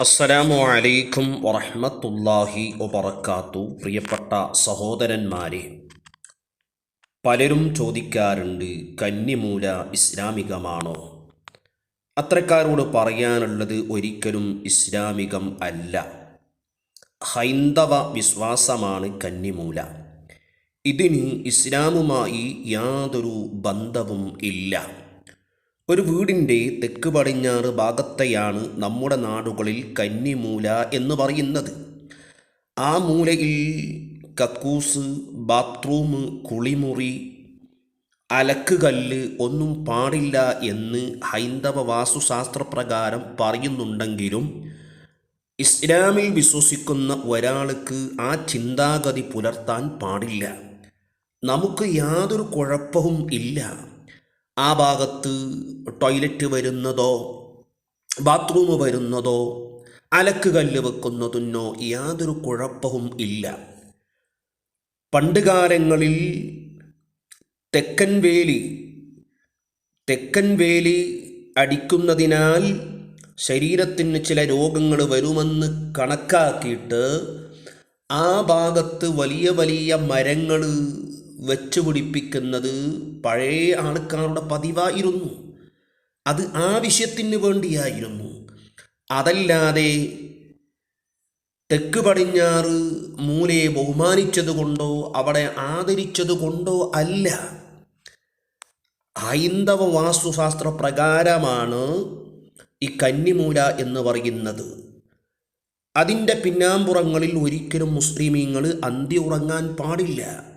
അസ്സലാമു അലൈക്കും വറഹ്മത്തുള്ളാഹി വബറകാത്തു. പ്രിയപ്പെട്ട സഹോദരന്മാരെ പലരും ചോദിക്കാറുണ്ട് കന്നിമൂല ഇസ്ലാമികമാണോ? അത്രക്കാരോട് പറയാനുള്ളത് ഒരിക്കലും ഇസ്ലാമികം അല്ല. ഹൈന്ദവ വിശ്വാസമാണ് കന്നിമൂല. ഇതിന് ഇസ്ലാമുമായി യാതൊരു ബന്ധവും ഇല്ല. ഒരു വീടിന്റെ തെക്ക് പടിഞ്ഞാറ് ഭാഗത്തെയാണ് നമ്മുടെ നാടുകളിൽ കന്നിമൂല എന്ന് പറയുന്നത്. ആ മൂലയിൽ കക്കൂസ് ബാത്റൂം കുളിമുറി അലക്കുകല്ല് ഒന്നും പാടില്ല എന്ന് ഹൈന്ദവ വാസ്തുശാസ്ത്രപ്രകാരം പറയുന്നുണ്ടെങ്കിലും ഇസ്ലാമിൽ വിശ്വസിക്കുന്ന ഒരാൾക്ക് ആ ചിന്താഗതി പുലർത്താൻ പാടില്ല. നമുക്ക് യാതൊരു കുഴപ്പവും ഇല്ല. ആ ഭാഗത്ത് ടോയ്ലറ്റ് വരുന്നതോ ബാത്റൂം വരുന്നതോ അലക്ക് കല്ല് വെക്കുന്നതിനോ യാതൊരു കുഴപ്പവും ഇല്ല. പണ്ടുകാലങ്ങളിൽ തെക്കൻ വേലി തെക്കൻ വേലി അടിക്കുന്നതിനാൽ ശരീരത്തിന് ചില രോഗങ്ങൾ വരുമെന്ന് കണക്കാക്കിയിട്ട് ആ ഭാഗത്ത് വലിയ വലിയ മരങ്ങൾ വെച്ച് പിടിപ്പിക്കുന്നത് പഴയ ആൾക്കാരുടെ പതിവായിരുന്നു. അത് ആവശ്യത്തിന് വേണ്ടിയായിരുന്നു. അതല്ലാതെ തെക്ക് പടിഞ്ഞാറ് മൂലയെ ബഹുമാനിച്ചതുകൊണ്ടോ അവിടെ ആദരിച്ചതുകൊണ്ടോ അല്ല. ഹൈന്ദവ വാസ്തുശാസ്ത്ര പ്രകാരമാണ് ഈ കന്നിമൂല എന്ന് പറയുന്നത്. അതിന്റെ പിന്നാമ്പുറങ്ങളിൽ ഒരിക്കലും മുസ്ലിമീങ്ങൾ അന്തി ഉറങ്ങാൻ പാടില്ല.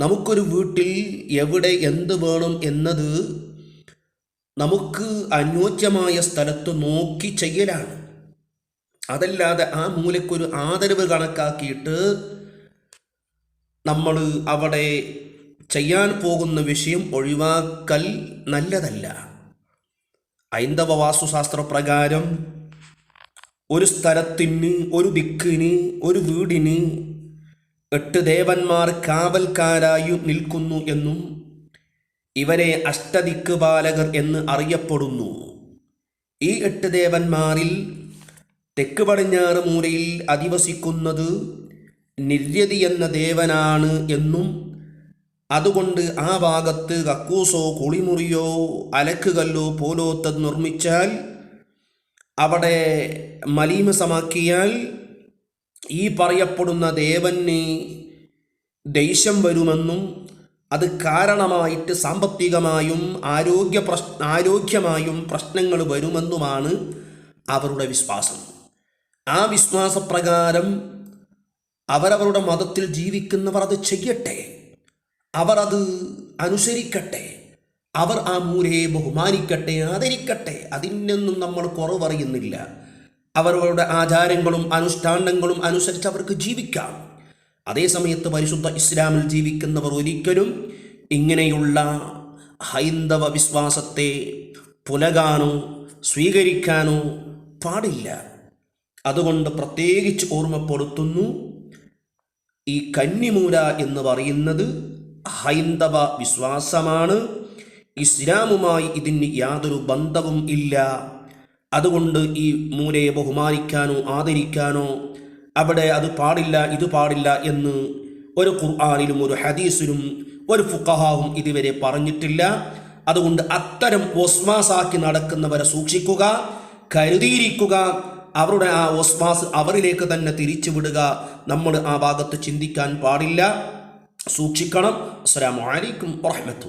നമുക്കൊരു വീട്ടിൽ എവിടെ എന്ത് വേണം എന്നത് നമുക്ക് അനുയോജ്യമായ സ്ഥലത്ത് നോക്കി ചെയ്യലാണ്. അതല്ലാതെ ആ മൂലക്കൊരു ആദരവ് കണക്കാക്കിയിട്ട് നമ്മൾ അവിടെ ചെയ്യാൻ പോകുന്ന വിഷയം ഒഴിവാക്കൽ നല്ലതല്ല. ഹൈന്ദവ വാസ്തുശാസ്ത്ര പ്രകാരം ഒരു സ്ഥലത്തിന് ഒരു ദിക്കിന് ഒരു വീടിന് എട്ട് ദേവന്മാർ കാവൽക്കാരായി നിൽക്കുന്നു എന്നും ഇവരെ അഷ്ടദിക്ക് ബാലകർ എന്ന് അറിയപ്പെടുന്നു. ഈ എട്ട് ദേവന്മാരിൽ തെക്ക് പടിഞ്ഞാറ് മൂലയിൽ അധിവസിക്കുന്നത് നിര്യതി എന്ന ദേവനാണ് എന്നും അതുകൊണ്ട് ആ ഭാഗത്ത് കക്കൂസോ കുളിമുറിയോ അലക്കുകല്ലോ പോലോത്തത് നിർമ്മിച്ചാൽ അവിടെ മലീമസമാക്കിയാൽ ഈ പറയപ്പെടുന്ന ദേവന് ദേഷ്യം വരുമെന്നും അത് കാരണമായിട്ട് സാമ്പത്തികമായും ആരോഗ്യ പ്രശ് ആരോഗ്യമായും പ്രശ്നങ്ങൾ വരുമെന്നുമാണ് അവരുടെ വിശ്വാസം. ആ വിശ്വാസപ്രകാരം അവരവരുടെ മതത്തിൽ ജീവിക്കുന്നവർ അത് ചെയ്യട്ടെ. അവർ അത് അനുസരിക്കട്ടെ. അവർ ആ മൂരയെ ബഹുമാനിക്കട്ടെ ആദരിക്കട്ടെ. അതിനൊന്നും നമ്മൾ കുറവറിയുന്നില്ല. അവരവരുടെ ആചാരങ്ങളും അനുഷ്ഠാനങ്ങളും അനുസരിച്ച് അവർക്ക് ജീവിക്കാം. അതേസമയത്ത് പരിശുദ്ധ ഇസ്ലാമിൽ ജീവിക്കുന്നവർ ഒരിക്കലും ഇങ്ങനെയുള്ള ഹൈന്ദവ വിശ്വാസത്തെ പുലകാനോ സ്വീകരിക്കാനോ പാടില്ല. അതുകൊണ്ട് പ്രത്യേകിച്ച് ഓർമ്മപ്പെടുത്തുന്നു ഈ കന്നിമൂല എന്ന് പറയുന്നത് ഹൈന്ദവ വിശ്വാസമാണ്. ഇസ്ലാമുമായി ഇതിന് യാതൊരു ബന്ധവും ഇല്ല. അതുകൊണ്ട് ഈ മൂലയെ ബഹുമാനിക്കാനോ ആദരിക്കാനോ അവിടെ അത് പാടില്ല ഇത് പാടില്ല എന്ന് ഒരു ഖുർആാനിലും ഒരു ഹദീസിലും ഒരു ഫുഖഹാവും ഇതുവരെ പറഞ്ഞിട്ടില്ല. അതുകൊണ്ട് അത്തരം ഒസ്മാസാക്കി നടക്കുന്നവരെ സൂക്ഷിക്കുക കരുതിയിരിക്കുക അവരുടെ ആ ഒസ്മാസ് അവരിലേക്ക് തന്നെ തിരിച്ചു വിടുക നമ്മൾ ആ ഭാഗത്ത് ചിന്തിക്കാൻ പാടില്ല. സൂക്ഷിക്കണം. അസ്സാം വലൈക്കും വാഹമത്തു